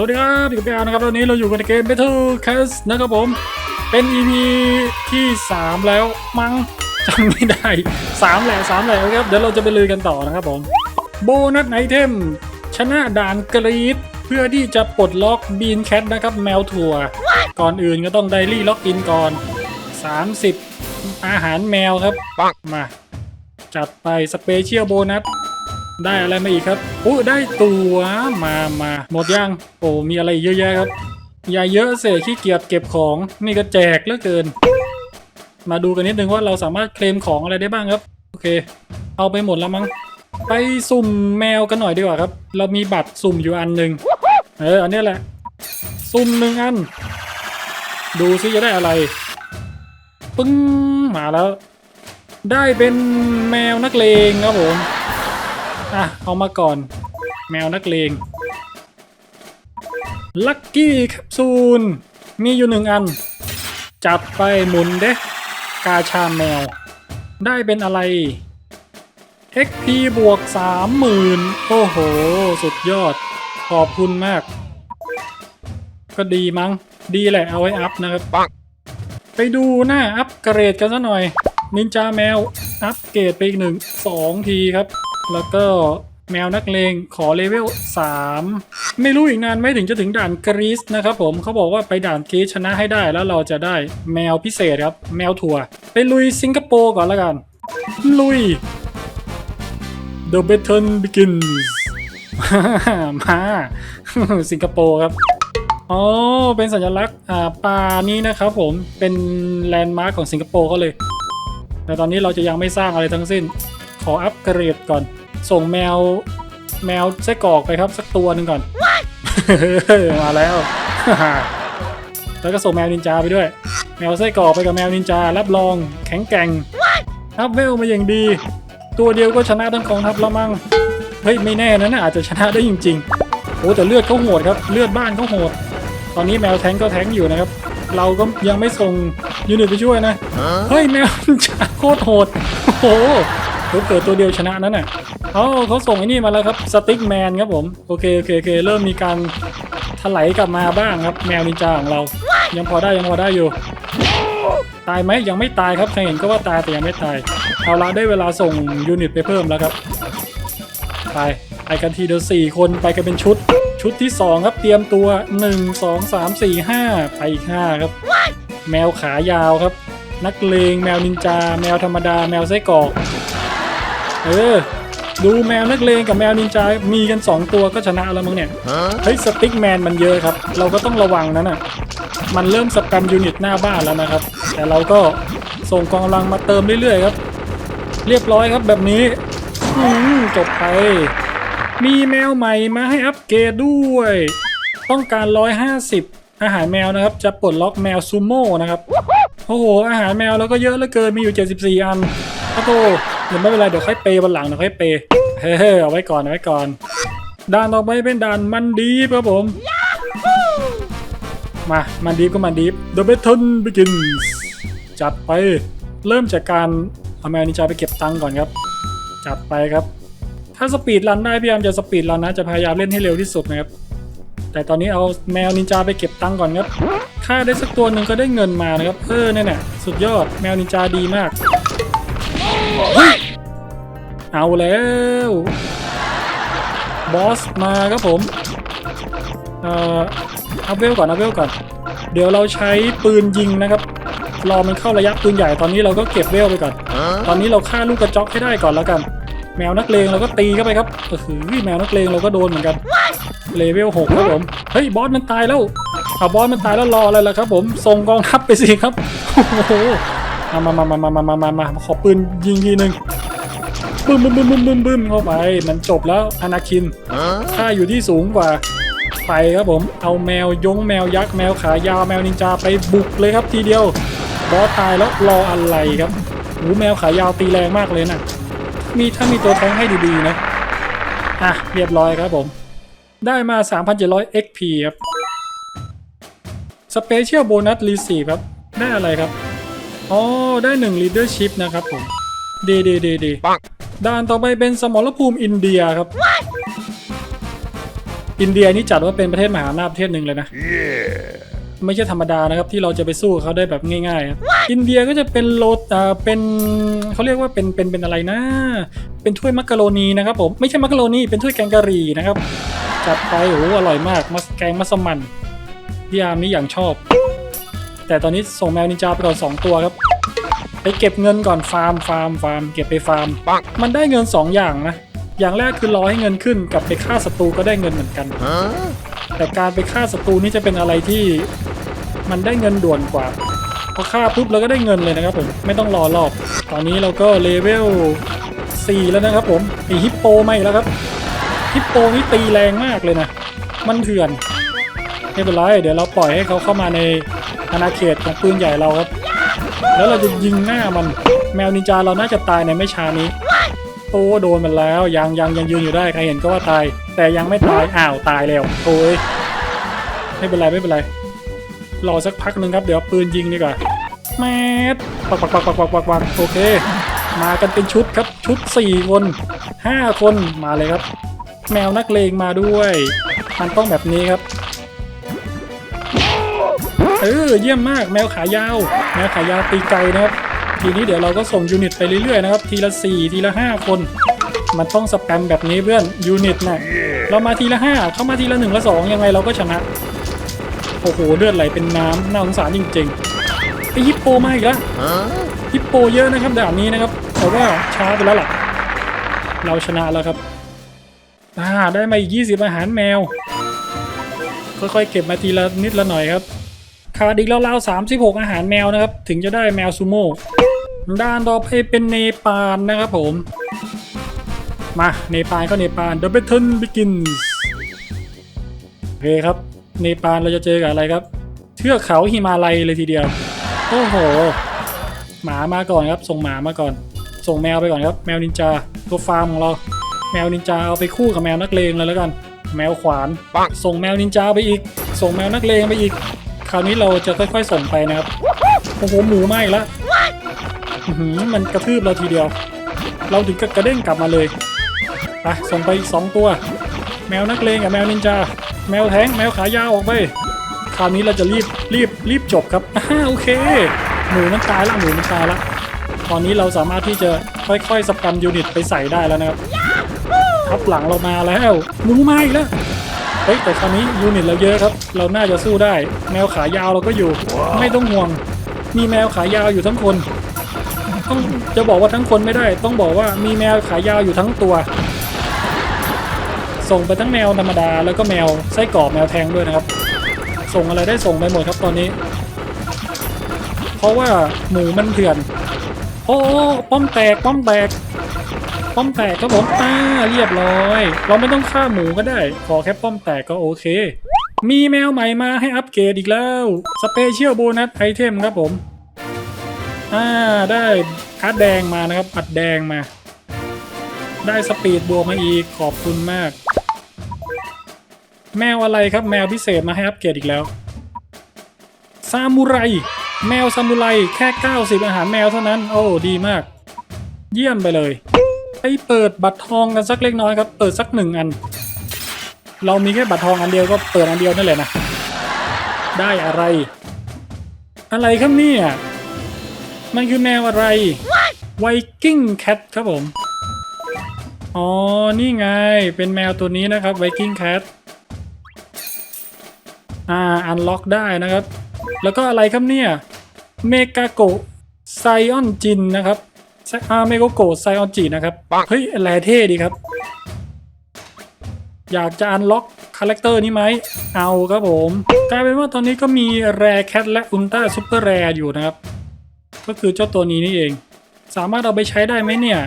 สวัสดีครับอยู่กับพี่อาร์นะครับตอนนี้เราอยู่กันในเกม Battle Cast นะครับผม เป็น EP ที่ 3 แล้วมั้งจำไม่ได้ 3 แหละ3แหละครับ เดี๋ยวเราจะไปลุยกันต่อนะครับผม โบนัสไอเทม ชนะด่านกรีดเพื่อที่จะปลดล็อกบีนแคทนะครับ แมวถั่ว ก่อนอื่นก็ต้องไดรี่ล็อกอินก่อน 30 อาหารแมวครับ มา จัดไปสเปเชียลโบนัส ได้อะไรมาอีกครับโอ้ได้ตัวมามาหมดยังโอ้มีอะไรเยอะแยะครับอย่าเยอะเสียขี้เกียจเก็บของนี่ก็แจกเหลือเกิน มาดูกันนิดนึงว่าเราสามารถเคลมของอะไรได้บ้างครับ โอเค เอาไปหมดแล้วมั้งไปสุ่มแมวกันหน่อยดีกว่าครับ เรามีบัตรสุ่มอยู่อันหนึ่งเอออันนี้แหละ สุ่มหนึ่งอัน ดูซิจะได้อะไร ปึ้งมาแล้ว ได้เป็นแมวนักเลงครับผม อะ เอามาก่อน แมวนักเลงลัคกี้แคปซูล มีอยู่หนึ่งอัน จับไปหมุนเด้กาชาแมว ได้เป็นอะไร XP บวก30,000โอ้โห สุดยอด ขอบคุณมาก ก็ดีมั้ง ดีแหละเอาไว้อัพนะครับ ไปดูหน้าอัปเกรดกันซะหน่อย นินจาแมว อัปเกรดไปอีกหนึ่งสองทีครับ แล้วก็แมวนักเลงขอเลเวล 3 ไม่รู้อีกนานไหม่ถึงจะถึงด่านกรีซนะครับผมเขาบอกว่าไปด่านกรีซชนะให้ได้แล้วเราจะได้แมวพิเศษครับ แมวถั่ว ไปลุยสิงคโปร์ก่อนละกัน ลุย The Battle begins มาสิงคโปร์ครับอ๋อ เป็นสัญลักษณ์อ่าปลานี้นะครับผม เป็นแลนด์มาร์คของสิงคโปร์เขาเลย แต่ตอนนี้เราจะยังไม่สร้างอะไรทั้งสิ้น ขออัปเกรดก่อน ส่งแมวแมวไส้กรอกไปครับสักตัวหนึ่งก่อน มาแล้ว แล้วก็ส่งแมวนินจาไปด้วย แมวไส้กรอกไปกับแมวนินจารับรองแข็งแกร่งอัพเวลมาอย่างดี ตัวเดียวก็ชนะทั้งกองทัพแล้วมั้งเฮ้ยไม่แน่นะน่าอาจจะชนะได้จริงๆโอ้แต่เลือดเขาโหดครับเลือดบ้านเขาโหด ตอนนี้แมวแทงก็แทงอยู่นะครับเราก็ยังไม่ส่งยูนิตไปช่วยนะ เฮ้ยแมวจ่าโคตรโหด โอ้โหเขาเกิดตัวเดียวชนะนั่นน่ะ เขาเขาส่งไอ้นี่มาแล้วครับสติ๊กแมนครับผมโอเคโอเคโอเคเริ่มมีการถลายกลับมาบ้างครับ แมวนินจาของเรา ยังพอได้ยังพอได้อยู่ ตายไหมยังไม่ตายครับใครเห็นก็ว่าตายแต่ยังไม่ตายเอาละได้เวลาส่งยูนิตไปเพิ่มแล้วครับไปไปกันทีเดียวสี่คนไปกันเป็นชุด ชุดที่สองครับเตรียมตัวหนึ่งสองสามสี่ห้าไปอีกห้าครับ แมวขายาวครับ นักเลงแมวนินจา แมวธรรมดา แมวไส้กรอก เออ ดูแมวนักเลงกับแมวนินจา มีกัน 2 ตัวก็ชนะแล้วมั้งเนี่ย เฮ้ยสติ๊กแมนมันเยอะครับ เราก็ต้องระวังนะน่ะ มันเริ่มสแปมยูนิตหน้าบ้านแล้วนะครับ แต่เราก็ส่งกองกำลังมาเติมเรื่อยๆครับ เรียบร้อยครับแบบนี้อืมจบไป มีแมวใหม่มาให้อัปเกรดด้วย ต้องการ 150 อาหารแมวนะครับ จะปลดล็อกแมวซูโม่นะครับ โอ้โห อาหารแมวเราก็เยอะเหลือเกิน มีอยู่ 74 อันโอ้โห เดี๋ยวไม่เป็นไรเดี๋ยวค่อยเปย์วันหลังเดี๋ยวค่อยเปย์เฮ้ยเอาไว้ก่อนเอาไว้ก่อนด่านต่อไปเป็นด่านมันดีฟครับผม มามันดีฟก็มันดีฟ The Battle begins จัดไปเริ่มจากการเอาแมวนินจาไปเก็บตังค์ก่อนครับ จัดไปครับ ถ้าสปีดรันได้พยายามจะสปีดรันนะจะพยายามเล่นให้เร็วที่สุดนะครับ แต่ตอนนี้เอาแมวนินจาไปเก็บตังค์ก่อนครับถ้าได้สักตัวหนึ่งก็ได้เงินมานะครับเออเนี่ยน่ะสุดยอดแมวนินจาดีมาก เอาแล้ว บอสมาครับผม เอ่ออัพเวลก่อนอัพเวลก่อน เดี๋ยวเราใช้ปืนยิงนะครับ รอมันเข้าระยะปืนใหญ่ตอนนี้เราก็เก็บเวลไปก่อน ตอนนี้เราฆ่าลูกกระจอกให้ได้ก่อนแล้วกัน แมวนักเลงเราก็ตีเข้าไปครับเออหือแมวนักเลงเราก็โดนเหมือนกัน เลเวลหกครับผม เฮ้ยบอสมันตายแล้วเอาบอสมันตายแล้วรออะไรล่ะครับ ผมส่งกองทัพไปสิครับ โอ้โหมามามามามามามามามาขอปืนยิงทีหนึ่ง บึ้มบึ้มบึ้มบึ้มบึ้มบึ้มเข้าไป มันจบแล้วอนาคินค่าอยู่ที่สูงกว่าไปครับผม เอาแมวยงแมวยักษ์แมวขายาวแมวนินจาไปบุกเลยครับทีเดียว บอสตายแล้วรออะไรครับหูแมวขายาวตีแรงมากเลยนะมีถ้ามีตัวแทงให้ดีๆนะอะเรียบร้อยครับผม ได้มา 3,700 XP ครับ Special Bonus Receive ครับ ได้อะไรครับ อ๋อ ได้1 Leadership นะครับผม ดีดีดีดี ด่านต่อไปเป็นสมรภูมิอินเดียครับ อินเดียนี่จัดว่าเป็นประเทศมหาอำนาจประเทศหนึ่งเลยนะ ไม่ใช่ธรรมดานะครับที่เราจะไปสู้เขาได้แบบง่ายๆครับอินเดียก็จะเป็นโรตอ่าเป็นเขาเรียกว่าเป็นเป็นเป็นอะไรนะ เป็นถ้วยมักกะโรนีนะครับผมไม่ใช่มักกะโรนีเป็นถ้วยแกงกะหรี่นะครับจัดไปโอ้โหอร่อยมากมัสแกงมัสมั่นพี่อาร์มนี่อย่างชอบ แต่ตอนนี้ส่งแมวนินจาไปก่อนสองตัวครับไป เก็บเงินก่อนฟาร์มฟาร์มฟาร์มเก็บไปฟาร์มมันได้เงินสองอย่างนะ อย่างแรกคือรอให้เงินขึ้นกับไปฆ่าศัตรูก็ได้เงินเหมือนกัน แต่การไปฆ่าศัตรูนี่จะเป็นอะไรที่มันได้เงินด่วนกว่าพอฆ่าปุ๊บเราก็ได้เงินเลยนะครับผมไม่ต้องรอรอบ ตอนนี้เราก็เลเวล4แล้วนะครับผมไอฮิปโปมาอีกแล้วครับฮิปโปนี่ตีแรงมากเลยนะ มันเถื่อนไม่เป็นไรเดี๋ยวเราปล่อยให้เขาเข้ามาในอาณาเขตของปืนใหญ่เราครับ แล้วเราจะยิงหน้ามัน แมวนินจาเราน่าจะตายในไม่ช้านี้โอ้โดนมันแล้วยังยังยังยืนอยู่ได้ใครเห็นก็ว่าตาย แต่ยังไม่ตายอ้าวตายแล้วโอ้ยไม่เป็นไรไม่เป็นไรรอสักพักหนึ่งครับเดี๋ยวปืนยิงดีกว่าแมสปักปักปักปักปักปักปักโอเค มากันเป็นชุดครับชุด 4 คน 5 คนมาเลยครับ แมวนักเลงมาด้วย มันต้องแบบนี้ครับ เออเยี่ยมมากแมวขายาวแมวขายาวตีไกลนะครับ ทีนี้เดี๋ยวเราก็ส่งยูนิตไปเรื่อยๆนะครับ ทีละ 4 ทีละ 5 คน มันต้องสแปมแบบนี้เพื่อนยูนิตน่ะเรามาทีละ 5 เข้ามาทีละ1ละ2 ยังไงเราก็ชนะโอ้โหเลือดไหลเป็นน้ำน่าสงสารจริงๆไอฮิปโปมาอีกแล้วฮิปโปเยอะนะครับด่านนี้นะครับแต่ว่าช้าไปแล้วล่ะเราชนะแล้วครับอ่าได้มาอีก 20 อาหารแมว ค่อยๆ เก็บมาทีละนิดละหน่อยครับ ขาดอีกราวๆ36อาหารแมวนะครับ ถึงจะได้แมวซูโม่ด้านต่อไปเป็นเนปาลนะครับผม มาเนปาลก็เนปาล The Battle begins โอเคครับ เนปาลเราจะเจอกับอะไรครับ เทือกเขาหิมาลัยเลยทีเดียว โอ้โห หมามาก่อนครับ ส่งหมามาก่อน ส่งแมวไปก่อนครับ แมวนินจาตัวฟาร์มของเรา แมวนินจาเอาไปคู่กับแมวนักเลงเลยแล้วกัน แมวขวานส่งแมวนินจาไปอีก ส่งแมวนักเลงไปอีก คราวนี้เราจะค่อยๆส่งไปนะครับโอ้โหหมูไหม้แล้วอื้อหือมันกระทืบเราทีเดียว เราถึงกับกระเด้งกลับมาเลยไปส่งไปอีกสองตัว แมวนักเลงกับแมวนินจา แมวแท้งแมวขายาวออกไปคราวนี้เราจะรีบรีบรีบจบครับอ่าโอเคหมูมันตายแล้วหมูมันตายแล้วตอนนี้เราสามารถที่จะค่อยๆสแปมยูนิตไปใส่ได้แล้วนะครับทับหลังเรามาแล้วหมูมาอีกแล้ว เฮ้ยแต่คราวนี้ยูนิตเราเยอะครับ เราน่าจะสู้ได้ แมวขายาวเราก็อยู่ ไม่ต้องห่วง มีแมวขายาวอยู่ทั้งคน ต้องจะบอกว่าทั้งคนไม่ได้ ต้องบอกว่ามีแมวขายาวอยู่ทั้งตัว ส่งไปทั้งแมวธรรมดา แล้วก็แมวไส้กรอกแมวแทงด้วยนะครับ ส่งอะไรได้ส่งไปหมดครับตอนนี้ เพราะว่าหมูมันเถื่อน โอ้โอ้ป้อมแตกป้อมแตก ป้อมแตกครับผมอ่าเรียบร้อย เราไม่ต้องฆ่าหมูก็ได้ ขอแค่ป้อมแตกก็โอเค มีแมวใหม่มาให้อัปเกรดอีกแล้ว สเปเชียลโบนัสไอเทมครับผม อ่า ได้การ์ดแดงมานะครับอัดแดงมา ได้สปีดบวกมาอีก ขอบคุณมาก แมวอะไรครับ แมวพิเศษมาให้อัปเกรดอีกแล้ว ซามูไร แมวซามูไรแค่ 90 อาหารแมวเท่านั้น โอ้ ดีมาก เยี่ยมไปเลย ไปเปิดบัตรทองกันสักเล็กน้อยครับ เปิดสักหนึ่งอัน เรามีแค่บัตรทองอันเดียวก็เปิดอันเดียวนั่นแหละนะ ได้อะไร อะไรครับเนี่ยมันคือแมวอะไรไวกิ้งแคทครับผม อ๋อ นี่ไง เป็นแมวตัวนี้นะครับไวกิ้งแคทอ่า อันล็อกได้นะครับ แล้วก็อะไรครับเนี่ย เมกาโกไซออนจินนะครับ อ่าเมกาโกไซออนจินนะครับ เฮ้ยแลเท่ดีครับ อยากจะอันล็อกคาแรคเตอร์นี้ไหม เอาครับผม กลายเป็นว่าตอนนี้ก็มีแรแคทและอุลตร้าซูเปอร์แรอยู่นะครับ ก็คือเจ้าตัวนี้นี่เอง สามารถเอาไปใช้ได้ไหมเนี่ย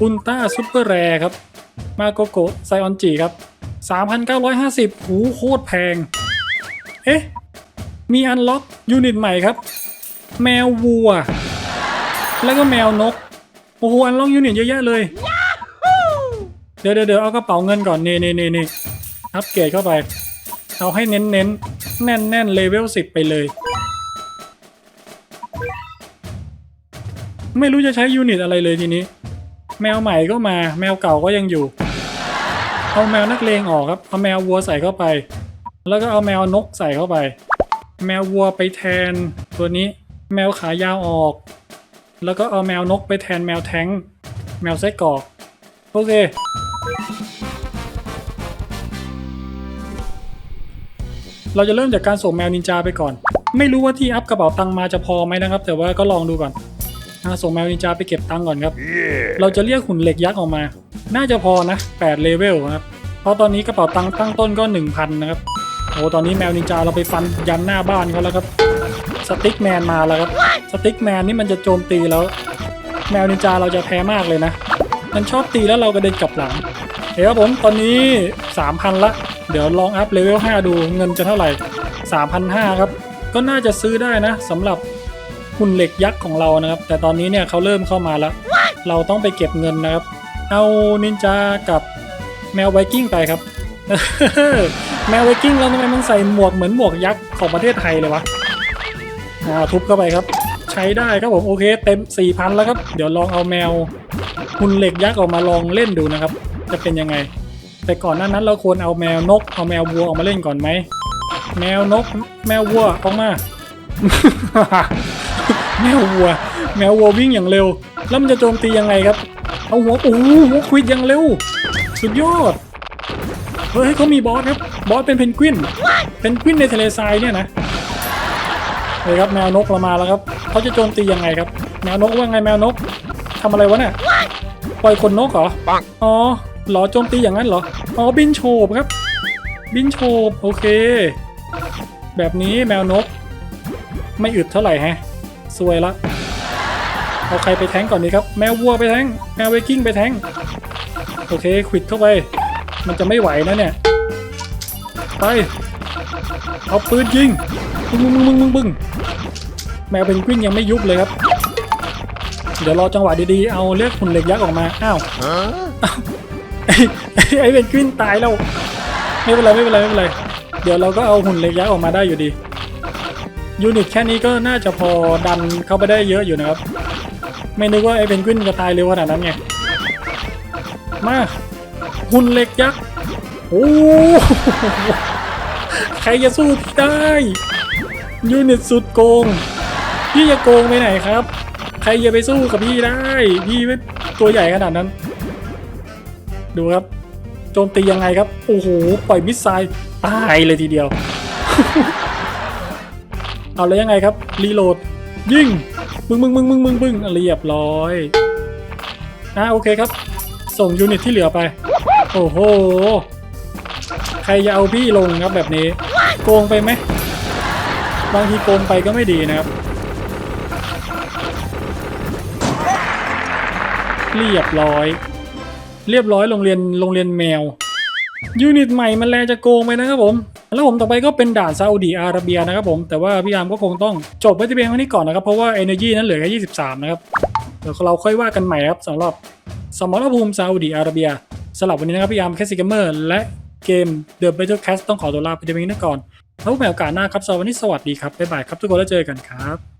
อุลตร้าซูเปอร์แรครับ มาโกโกไซออนจิครับ 3,950หูโคตรแพง เอ๊ะ มีอันล็อกยูนิตใหม่ครับ แมววัว แล้วก็แมวนก โอ้โหอันล็อกยูนิตเยอะแยะเลยเดี๋ยวเดี๋ยวเดี๋ยวเอากระเป๋าเงินก่อน นี่นี่นี่นี่อัปเกรดเข้าไป เอาให้เน้นเน้นแน่นแน่นเลเวลสิบไปเลย ไม่รู้จะใช้ยูนิตอะไรเลยทีนี้ แมวใหม่ก็มา แมวเก่าก็ยังอยู่ เอาแมวนักเลงออกครับ เอาแมววัวใส่เข้าไป แล้วก็เอาแมวนกใส่เข้าไป แมววัวไปแทนตัวนี้ แมวขายาวออก แล้วก็เอาแมวนกไปแทนแมวแท้ง แมวไส้กรอก โอเค เราจะเริ่มจากการส่งแมวนินจาไปก่อน ไม่รู้ว่าที่อัพกระเป๋าตังค์มาจะพอไหมนะครับ แต่ว่าก็ลองดูก่อนอะส่งแมวนินจาไปเก็บตังค์ก่อนครับเราจะเรียกหุ่นเหล็กยักษ์ออกมา น่าจะพอนะ8เลเวลครับ เพราะตอนนี้กระเป๋าตังค์ตั้งต้นก็ 1,000 นะครับ โอ้ตอนนี้แมวนินจาเราไปฟันยันหน้าบ้านเขาแล้วครับ สติ๊กแมนมาแล้วครับสติ๊กแมนนี่มันจะโจมตีแล้ว แมวนินจาเราจะแพ้มากเลยนะ มันชอบตีแล้วเรากระเด็นกลับหลังเฮ้ยครับผมตอนนี้ 3,000 ละ เดี๋ยวลองอัพเลเวล5ดูเงินจะเท่าไหร่ 3,500 ครับ ก็น่าจะซื้อได้นะสำหรับหุ่นเหล็กยักษ์ของเรานะครับ แต่ตอนนี้เนี่ยเขาเริ่มเข้ามาแล้ว เราต้องไปเก็บเงินนะครับ เอานินจากับแมวไวกิ้งไปครับ แมวไวกิ้งเราทำไมมันใส่หมวกเหมือนหมวกยักษ์ของประเทศไทยเลยวะ อ่าทุบเข้าไปครับ ใช้ได้ครับผมโอเคเต็ม4,000แล้วครับ เดี๋ยวลองเอาแมวหุ่นเหล็กยักษ์ออกมาลองเล่นดูนะครับ จะเป็นยังไง แต่ก่อนหน้านั้นเราควรเอาแมวนกเอาแมววัวออกมาเล่นก่อนไหมแมวนกแมววัวออกมา แมววัว แมววัววิ่งอย่างเร็ว แล้วมันจะโจมตียังไงครับ เอาหัวโอ้โหหัวควิดอย่างเร็ว สุดยอดเฮ้ยเขามีบอสครับบอสเป็นเพนกวินเพนกวินในทะเลทรายเนี่ยนะ เลยครับแมวนกเรามาแล้วครับเขาจะโจมตียังไงครับ แมวนกว่าไงแมวนกทำอะไรวะเนี่ยปล่อยคนนกเหรอปังอ๋อเหรอโจมตีอย่างนั้นเหรออ๋อบินโฉบครับ บินโฉบโอเค แบบนี้แมวนก ไม่อึดเท่าไหร่แฮะซวยละเอาใครไปแทงก่อนดีครับ แมววัวไปแทงแมวไวกิ้งไปแทงโอเคควิดเข้าไป มันจะไม่ไหวนะเนี่ยไปเอาปืนยิงบึ้งบึ้งบึ้งบึ้งบึ้ง แมวเป็นกวินยังไม่ยุบเลยครับ เดี๋ยวรอจังหวะดีๆ เอาเลือกหุ่นเหล็กยักษ์ออกมา อ้าวไอ้ไอ้เป็นกวินตายแล้วไม่เป็นไรไม่เป็นไรไม่เป็นไร เดี๋ยวเราก็เอาหุ่นเหล็กยักษ์ออกมาได้อยู่ดี ยูนิตแค่นี้ก็น่าจะพอดันเข้าไปได้เยอะอยู่นะครับ ไม่นึกว่าไอ้เพนกวินจะตายเร็วขนาดนั้นไง มาหุ่นเหล็กยักษ์ โอ้โหใครจะสู้ได้ยูนิตสุดโกง พี่จะโกงไปไหนครับ ใครจะไปสู้กับพี่ได้ พี่ไม่ตัวใหญ่ขนาดนั้น ดูครับ โจมตียังไงครับ โอ้โห ปล่อยมิสไซล์ตายเลยทีเดียว เอาแล้วยังไงครับ รีโหลด ยิงมึงมึงมึงมึงมึงมึงเรียบร้อยอะโอเคครับ ส่งยูนิตที่เหลือไป โอ้โห ใครจะเอาพี่ลงครับแบบนี้ โกงไปไหมบางทีโกงไปก็ไม่ดีนะครับ เรียบร้อย เรียบร้อยโรงเรียนโรงเรียนแมว ยูนิตใหม่มันแลจะโกงไปนะครับผม แล้วผมต่อไปก็เป็นด่านซาอุดีอาระเบียนะครับผม แต่ว่าพี่อามก็คงต้องจบไว้ที่เพียงเท่านี้ก่อนนะครับ เพราะว่า Energy นั้นเหลือแค่23 นะครับเดี๋ยวเราค่อยว่ากันใหม่ครับสำหรับสมรภูมิซาอุดีอาระเบียสำหรับวันนี้นะครับพี่อามแคสซิกเมอร์และเกม The Battle Cast ต้องขอตัวลาไปที่เพียงเท่านี้ก่อนแล้วพบกันใหม่โอกาสหน้าครับสวันนี้สวัสดีครับบ๊ายบายครับทุกคนแล้วเจอกันครับ